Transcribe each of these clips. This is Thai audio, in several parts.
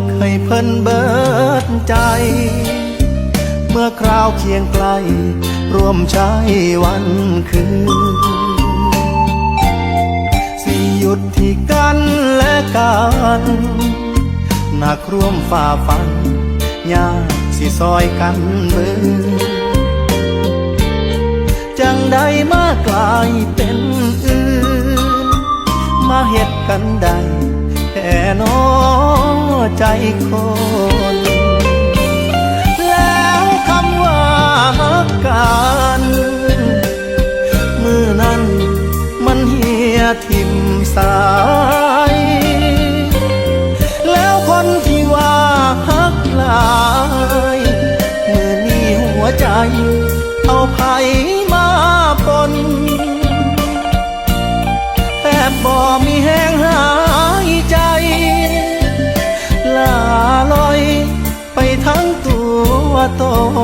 กให้เพิ่นเบิดใจ เมื่อคราวเคียงไกล ร่วมใช้วันคืน สิหยุดที่กันและกันหนักร่วมฝ่าฟันยากสิซอยกันเมือจังใดมากลายเป็นอื่น มาเฮ็ดกันได้แค่นอใจคน แล้วคำว่า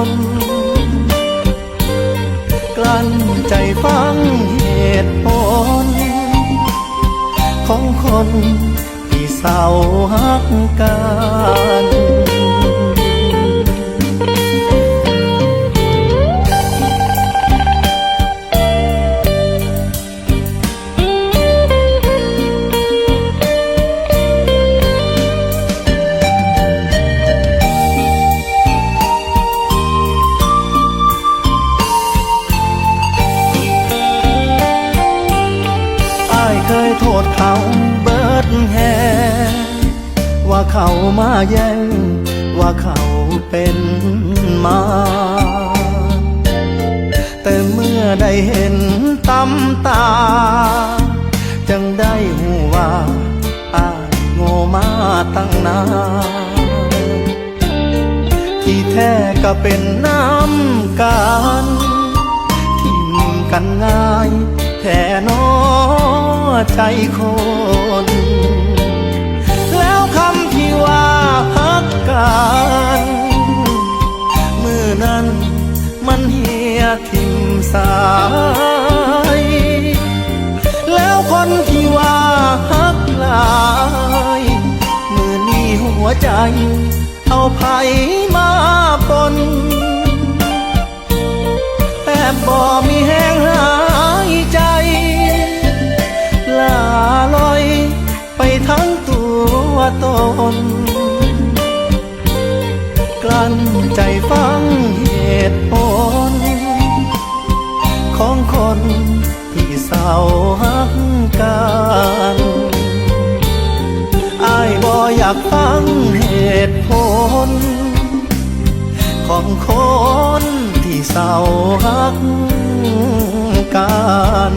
น กลั้นใจฟังเหตุผล ของคนที่เศร้าหักกัน ษเขาเบิดแฮว่าเขามาแย่งว่าเขาเป็นมา แต่เมื่อได้เห็นตำตา จังได้หูว่าอาโง่มาตั้งนานที่แท้ก็เป็นน้ำกันทิมกันง่าย ใจคน แล้วคำที่ว่าฮักกันมือนั้นมันเหียทิมสาย แล้วคนที่ว่าฮักหลายมือนี้หัวใจ เอาไผมาปนแต่บ่มี ตน กลั้นใจฟังเหตุผล ของคนที่เศร้าฮักกันอายบ่อยากฟังเหตุผล ของคนที่เศร้าฮักกัน